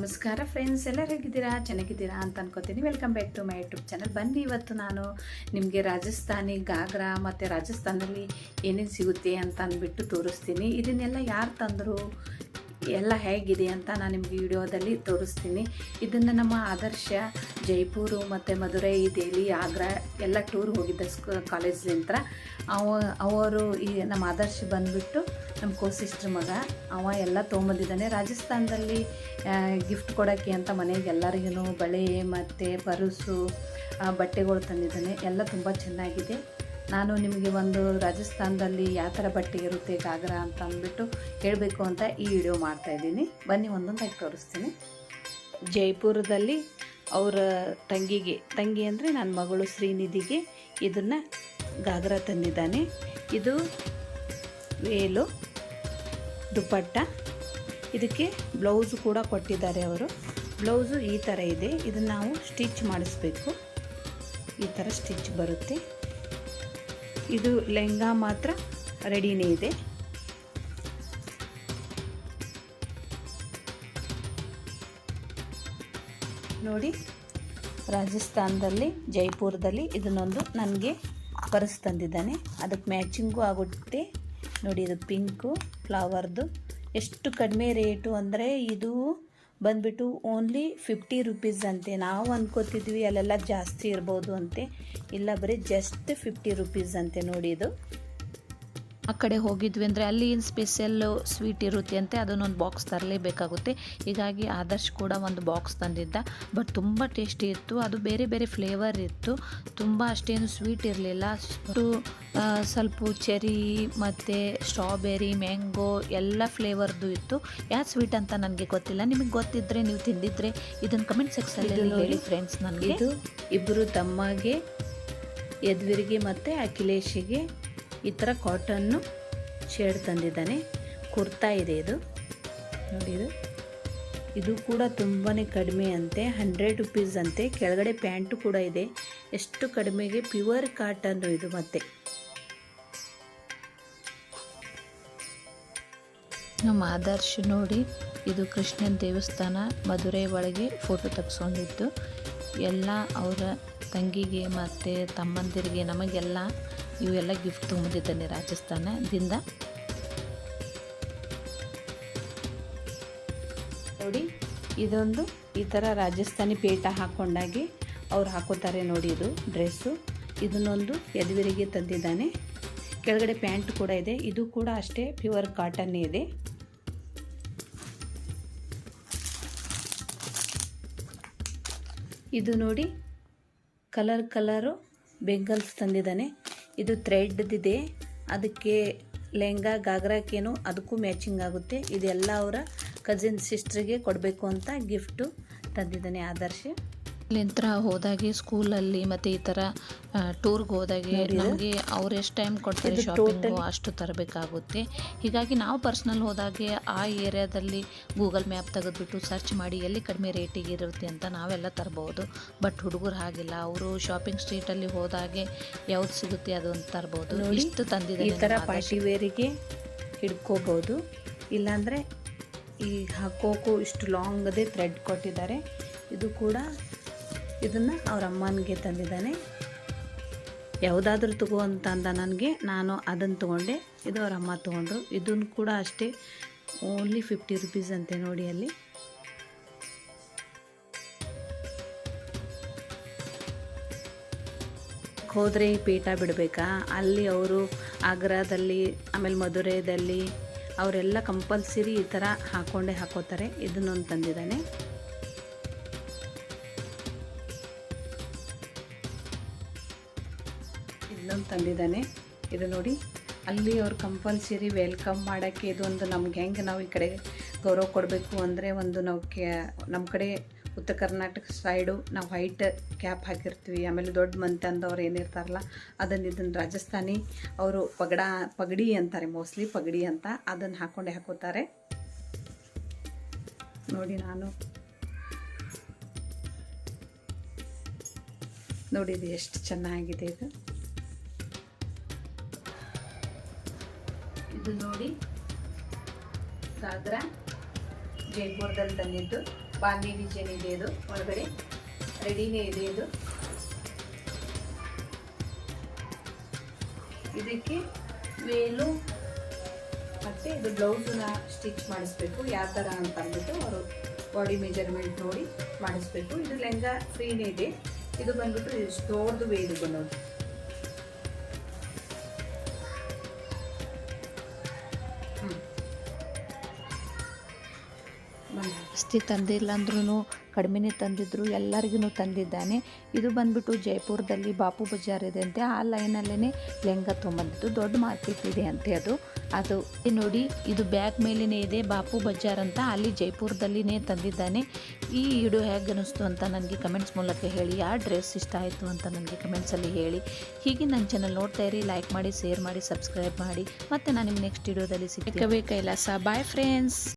ನಮಸ್ಕಾರ ಫ್ರೆಂಡ್ಸ್ ಎಲ್ಲರೂ ಹೇಗಿದ್ದೀರಾ? ಚೆನ್ನಾಗಿದ್ದೀರಾ ಅಂತ ಅನ್ಕೋತೀನಿ. Welcome back to my YouTube channel ಬನ್ನಿ ಇವತ್ತು ನಾನು ನಿಮಗೆ ರಾಜಸ್ಥಾನಿ ಗಾಗ್ರಾ ಮತ್ತು ರಾಜಸ್ಥಾನದಲ್ಲಿ ಏನೇನು ಸಿಗುತ್ತೆ ಅಂತ ಅಂದ್ಬಿಟ್ಟು ತೋರಿಸ್ತೀನಿ. ಇದನ್ನೆಲ್ಲ ಯಾರು ತಂದರು, ಎಲ್ಲ ಹೇಗಿದೆ ಅಂತ ನಾನು ನಿಮಗೆ ವಿಡಿಯೋದಲ್ಲಿ ತೋರಿಸ್ತೀನಿ. ಇದನ್ನು ನಮ್ಮ ಆದರ್ಶ, ಜೈಪುರು ಮತ್ತು ಮಧುರೈ, ದೆಹಲಿ, ಆಗ್ರಾ ಎಲ್ಲ ಟೂರ್ ಹೋಗಿದ್ದ ಸ್ಕೂ ಅವ, ಅವರು ಈ ನಮ್ಮ ಆದರ್ಶ ಬಂದುಬಿಟ್ಟು ನಮ್ಮ ಕೋ ಸಿಸ್ಟ್ರ್ ಮಗ, ಅವ ಎಲ್ಲ ತೊಗೊಂಬಂದಿದ್ದಾನೆ. ರಾಜಸ್ಥಾನದಲ್ಲಿ ಗಿಫ್ಟ್ ಕೊಡೋಕ್ಕೆ ಅಂತ ಮನೆಗೆ ಎಲ್ಲರಿಗೂ ಬಳೆ, ಮತ್ತು ಪರುಸು ಬಟ್ಟೆಗಳು ತಂದಿದ್ದಾನೆ. ಎಲ್ಲ ತುಂಬ ಚೆನ್ನಾಗಿದೆ. ನಾನು ನಿಮಗೆ ಒಂದು ರಾಜಸ್ಥಾನದಲ್ಲಿ ಯಾವ ಥರ ಬಟ್ಟೆ ಇರುತ್ತೆ, ಗಾಗ್ರಾ ಅಂತ ಅಂದ್ಬಿಟ್ಟು ಹೇಳಬೇಕು ಅಂತ ಈ ವಿಡಿಯೋ ಮಾಡ್ತಾಯಿದ್ದೀನಿ ಬನ್ನಿ ಒಂದೊಂದಾಗಿ ತೋರಿಸ್ತೀನಿ. ಜೈಪುರದಲ್ಲಿ ಅವರ ತಂಗಿಗೆ, ತಂಗಿ ಅಂದರೆ ನನ್ನ ಮಗಳು ಶ್ರೀನಿಧಿಗೆ ಇದನ್ನು ಗಾಗ್ರ ತಂದಿದ್ದಾನೆ. ಇದು ವೇಲು ದುಪ್ಪಟ್ಟ. ಇದಕ್ಕೆ ಬ್ಲೌಸು ಕೂಡ ಕೊಟ್ಟಿದ್ದಾರೆ ಅವರು. ಬ್ಲೌಸು ಈ ಥರ ಇದೆ. ಇದನ್ನು ನಾವು ಸ್ಟಿಚ್ ಮಾಡಿಸ್ಬೇಕು. ಈ ಥರ ಸ್ಟಿಚ್ ಬರುತ್ತೆ. ಇದು ಲೆಹಂಗಾ ಮಾತ್ರ ರೆಡಿನೇ ಇದೆ. ನೋಡಿ, ರಾಜಸ್ಥಾನದಲ್ಲಿ, ಜೈಪುರದಲ್ಲಿ ಇದನ್ನೊಂದು ನನಗೆ ಪರ್ಸ್ ತಂದಿದ್ದಾನೆ. ಅದಕ್ಕೆ ಮ್ಯಾಚಿಂಗು ಆಗುತ್ತೆ. ನೋಡಿ ಇದು ಪಿಂಕು ಫ್ಲವರ್ದು. ಎಷ್ಟು ಕಡಿಮೆ ರೇಟು ಅಂದರೆ ಇದು ಬಂದ್ಬಿಟ್ಟು ಓನ್ಲಿ ಫಿಫ್ಟಿ ರುಪೀಸ್ ಅಂತೆ. ನಾವು ಅಂದ್ಕೋತಿದ್ವಿ ಅಲ್ಲೆಲ್ಲ ಜಾಸ್ತಿ ಇರ್ಬೋದು ಅಂತೆ. ಇಲ್ಲ ಬರೀ ಜಸ್ಟ್ ಫಿಫ್ಟಿ ರುಪೀಸ್ ಅಂತೆ ನೋಡಿ ಇದು. ಆ ಕಡೆ ಹೋಗಿದ್ವಿ ಅಂದರೆ ಅಲ್ಲಿ ಏನು ಸ್ಪೆಷಲ್ ಸ್ವೀಟ್ ಇರುತ್ತೆ ಅಂತೆ ಅದನ್ನೊಂದು ಬಾಕ್ಸ್ ತರಲೇಬೇಕಾಗುತ್ತೆ. ಹೀಗಾಗಿ ಆದರ್ಶ್ ಕೂಡ ಒಂದು ಬಾಕ್ಸ್ ತಂದಿದ್ದ. ಬಟ್ ತುಂಬ ಟೇಸ್ಟಿ ಇತ್ತು. ಅದು ಬೇರೆ ಬೇರೆ ಫ್ಲೇವರ್ ಇತ್ತು. ತುಂಬ ಅಷ್ಟೇನು ಸ್ವೀಟ್ ಇರಲಿಲ್ಲ. ಅಷ್ಟು ಸ್ವಲ್ಪ ಚೆರಿ ಮತ್ತು ಸ್ಟ್ರಾಬೆರಿ ಮ್ಯಾಂಗೋ ಎಲ್ಲ ಫ್ಲೇವರ್ದು ಇತ್ತು. ಯಾವ ಸ್ವೀಟ್ ಅಂತ ನನಗೆ ಗೊತ್ತಿಲ್ಲ. ನಿಮಗೆ ಗೊತ್ತಿದ್ದರೆ ನೀವು ತಿಂದಿದ್ರೆ ಇದನ್ನು ಕಮೆಂಟ್ ಸೆಕ್ಷನಲ್ಲಿ ಹೇಳಿ ಫ್ರೆಂಡ್ಸ್ ನನಗೆ. ಇದು ಇಬ್ಬರು ತಮ್ಮಗೆ ಯದ್ವಿರಿಗೆ ಮತ್ತು ಅಖಿಲೇಶಿಗೆ ಈ ಥರ ಕಾಟನ್ನು ಶೇಡ್ ತಂದಿದ್ದಾನೆ. ಕುರ್ತಾ ಇದೆ ಇದು. ನೋಡಿ ಇದು. ಇದು ಕೂಡ ತುಂಬಾ ಕಡಿಮೆ ಅಂತೆ ಹಂಡ್ರೆಡ್ ರುಪೀಸ್ ಅಂತೆ. ಕೆಳಗಡೆ ಪ್ಯಾಂಟು ಕೂಡ ಇದೆ. ಎಷ್ಟು ಕಡಿಮೆಗೆ ಪ್ಯೂರ್ ಕಾಟನ್ನು ಇದು ಮತ್ತೆ. ನಮ್ಮ ಆದರ್ಶ್ ನೋಡಿ, ಇದು ಕೃಷ್ಣನ ದೇವಸ್ಥಾನ, ಮಧುರೈ ಒಳಗೆ ಫೋಟೋ ತೆಗೆಸ್ಕೊಂಡಿದ್ದು. ಎಲ್ಲ ಅವರ ತಂಗಿಗೆ ಮತ್ತು ತಮ್ಮಂದಿರಿಗೆ ನಮಗೆಲ್ಲ ಇವೆಲ್ಲ ಗಿಫ್ಟ್ ತುಂಬಿದ್ದಾನೆ ರಾಜಸ್ಥಾನದಿಂದ. ನೋಡಿ, ಇದೊಂದು ಈ ಥರ ರಾಜಸ್ಥಾನಿ ಪೇಟ ಹಾಕ್ಕೊಂಡಾಗಿ ಅವ್ರು ಹಾಕೋತಾರೆ ನೋಡಿ ಇದು ಡ್ರೆಸ್ಸು ಇದನ್ನೊಂದು ಯದುವರಿಗೆ ತಂದಿದ್ದಾನೆ. ಕೆಳಗಡೆ ಪ್ಯಾಂಟ್ ಕೂಡ ಇದೆ. ಇದು ಕೂಡ ಅಷ್ಟೇ ಪ್ಯೂರ್ ಕಾಟನ್ ಇದೆ. ಇದು ನೋಡಿ ಕಲರ್ ಕಲರು ಬೆಂಗಲ್ಸ್ ತಂದಿದ್ದಾನೆ. ಇದು ಥ್ರೆಡ್ದಿದೆ. ಅದಕ್ಕೆ ಲೆಹಂಗಾ ಗಾಗ್ರಾಕೇನು ಅದಕ್ಕೂ ಮ್ಯಾಚಿಂಗ್ ಆಗುತ್ತೆ. ಇದೆಲ್ಲ ಅವರ ಕಸಿನ್ ಸಿಸ್ಟ್ರಿಗೆ ಕೊಡಬೇಕು ಅಂತ ಗಿಫ್ಟು ತಂದಿದ್ದಾನೆ ಆದರ್ಶ. ಅಲ್ಲಿಂತ್ರ ಹೋದಾಗೆ ಸ್ಕೂಲಲ್ಲಿ ಮತ್ತು ಈ ಥರ ಟೂರ್ಗೆ ಹೋದಾಗೆ ನಮಗೆ ಅವ್ರು ಎಷ್ಟು ಟೈಮ್ ಕೊಡ್ತಾರೆ ಶಾಪಿಂಗು ಅಷ್ಟು ತರಬೇಕಾಗುತ್ತೆ. ಹೀಗಾಗಿ ನಾವು ಪರ್ಸ್ನಲ್ ಹೋದಾಗೆ ಆ ಏರಿಯಾದಲ್ಲಿ ಗೂಗಲ್ ಮ್ಯಾಪ್ ತೆಗೆದುಬಿಟ್ಟು ಸರ್ಚ್ ಮಾಡಿ ಎಲ್ಲಿ ಕಡಿಮೆ ರೇಟಿಗೆ ಇರುತ್ತೆ ಅಂತ ನಾವೆಲ್ಲ ತರ್ಬೋದು. ಬಟ್ ಹುಡುಗರು ಹಾಗಿಲ್ಲ ಅವರು ಶಾಪಿಂಗ್ ಸ್ಟ್ರೀಟಲ್ಲಿ ಹೋದಾಗೆ ಯಾವ್ದು ಸಿಗುತ್ತೆ ಅದೊಂದು ತರ್ಬೋದು. ನೋಡಿ, ಇಷ್ಟು ಈ ತಂದಿದ್ದಾರೆ ಥರ. ಪಾರ್ಟಿ ವೇರಿಗೆ ಹಿಡ್ಕೋಬೋದು. ಇಲ್ಲಾಂದರೆ ಈ ಹಾಕೋಕು ಇಷ್ಟು ಲಾಂಗ್ ಅದೇ ಥ್ರೆಡ್ ಕೊಟ್ಟಿದ್ದಾರೆ. ಇದು ಕೂಡ ಇದನ್ನು ಅವ್ರ ಅಮ್ಮನಿಗೆ ತಂದಿದ್ದಾನೆ. ಯಾವುದಾದ್ರೂ ತಗೋ ಅಂತ ಅಂದ ನನಗೆ, ನಾನು ಅದನ್ನು ತೊಗೊಂಡೆ. ಇದು ಅವ್ರ ಅಮ್ಮ ತೊಗೊಂಡ್ರು. ಇದನ್ನು ಕೂಡ ಅಷ್ಟೇ ಓನ್ಲಿ ಫಿಫ್ಟಿ ರುಪೀಸ್ ಅಂತೆ ನೋಡಿ ಅಲ್ಲಿ. ಹೋದರೆ ಪೀಠ ಬಿಡಬೇಕಾ? ಅಲ್ಲಿ ಅವರು ಆಗ್ರಾದಲ್ಲಿ ಆಮೇಲೆ ಮಧುರೈದಲ್ಲಿ ಅವರೆಲ್ಲ ಕಂಪಲ್ಸರಿ ಈ ಥರ ಹಾಕ್ಕೊಂಡೇ ಹಾಕೋತಾರೆ. ಇದನ್ನೊಂದು ತಂದಿದ್ದಾನೆ. ಇಲ್ಲೊಂದು ತಂದಿದ್ದಾನೆ. ಇದು ನೋಡಿ, ಅಲ್ಲಿ ಅವ್ರು ಕಂಪಲ್ಸರಿ ವೆಲ್ಕಮ್ ಮಾಡೋಕ್ಕೆ ಇದೊಂದು ನಮ್ಗೆ ಹೆಂಗೆ ನಾವು ಈ ಕಡೆ ಗೌರವ ಕೊಡಬೇಕು ಅಂದರೆ ಒಂದು ನಾವು ಕ್ಯಾ ನಮ್ಮ ಕಡೆ ಉತ್ತರ ಕರ್ನಾಟಕ ಸೈಡು ನಾವು ವೈಟ್ ಕ್ಯಾಪ್ ಹಾಕಿರ್ತೀವಿ. ಆಮೇಲೆ ದೊಡ್ಡ ಮಂತ್ ಅಂದವ್ರು ಏನಿರ್ತಾರಲ್ಲ, ಅದನ್ನು ಇದನ್ನು ರಾಜಸ್ಥಾನಿ ಅವರು ಪಗಡ, ಪಗಡಿ ಅಂತಾರೆ ಮೋಸ್ಟ್ಲಿ ಪಗಡಿ ಅಂತ. ಅದನ್ನು ಹಾಕ್ಕೊಂಡೆ ಹಾಕೋತಾರೆ. ನೋಡಿ ನಾನು. ನೋಡಿ ಇದು ಎಷ್ಟು ಚೆನ್ನಾಗಿದೆ ಇದು. ಇದು ನೋಡಿ. ಸಾಗರ ಜೈಪುರದಲ್ಲಿ ತಂದಿದ್ದು ಬಾಂಧಿ ಡಿಸೈನ್ ಇದೆ ಇದು ಒಳಗಡೆ. ರೆಡಿನೇ ಇದೆ ಇದು. ಇದಕ್ಕೆ ಮೇಲು, ಮತ್ತು ಇದು ಬ್ಲೌಸನ್ನ ಸ್ಟಿಚ್ ಮಾಡಿಸ್ಬೇಕು. ಯಾವ ಥರ ಅಂತ ಅಂದ್ಬಿಟ್ಟು ಅವರು ಬಾಡಿ ಮೆಜರ್ಮೆಂಟ್ ನೋಡಿ ಮಾಡಿಸ್ಬೇಕು. ಇದು ಲೆಹಂಗಾ ಫ್ರೀನೇ ಇದೆ. ಇದು ಬಂದ್ಬಿಟ್ಟು ಇಷ್ಟು ದೊಡ್ಡದು ವೇಲು ಜಾಸ್ತಿ ತಂದಿಲ್ಲ ಅಂದ್ರೂ ಕಡಿಮೆನೇ ತಂದಿದ್ರು ಎಲ್ಲರಿಗೂ ತಂದಿದ್ದಾನೆ. ಇದು ಬಂದ್ಬಿಟ್ಟು ಜೈಪುರದಲ್ಲಿ ಬಾಪು ಬಜಾರ್ ಇದೆ ಅಂತೆ. ಆ ಲೈನಲ್ಲೇ ಲೆಹಂಗ ತೊಗೊಂಬಂದಿದ್ದು ದೊಡ್ಡ ಮಾರ್ಕೆಟ್ ಇದೆ ಅಂತೆ ಅದು. ಅದು ನೋಡಿ, ಇದು ಬ್ಯಾಗ್ ಮೇಲೇ ಇದೆ, ಬಾಪು ಬಜಾರ್ ಅಂತ. ಅಲ್ಲಿ ಜೈಪುರದಲ್ಲಿನೇ ತಂದಿದ್ದಾನೆ. ಈ ವಿಡಿಯೋ ಹೇಗೆ ಅನ್ನಿಸ್ತು ಅಂತ ನನಗೆ ಕಮೆಂಟ್ಸ್ ಮೂಲಕ ಹೇಳಿ. ಆ ಡ್ರೆಸ್ ಇಷ್ಟ ಆಯಿತು ಅಂತ ನನಗೆ ಕಮೆಂಟ್ಸಲ್ಲಿ ಹೇಳಿ. ಹೀಗೆ ನನ್ನ ಚಾನಲ್ ನೋಡ್ತಾ ಇರಿ, ಲೈಕ್ ಮಾಡಿ, ಶೇರ್ ಮಾಡಿ, ಸಬ್ಸ್ಕ್ರೈಬ್ ಮಾಡಿ. ಮತ್ತು ನಾನು ನಿಮ್ಗೆ ನೆಕ್ಸ್ಟ್ ವಿಡಿಯೋದಲ್ಲಿ ಸಿಕ್ಕವೇ ಕೈಲಾಸ ಬಾಯ್ ಫ್ರೆಂಡ್ಸ್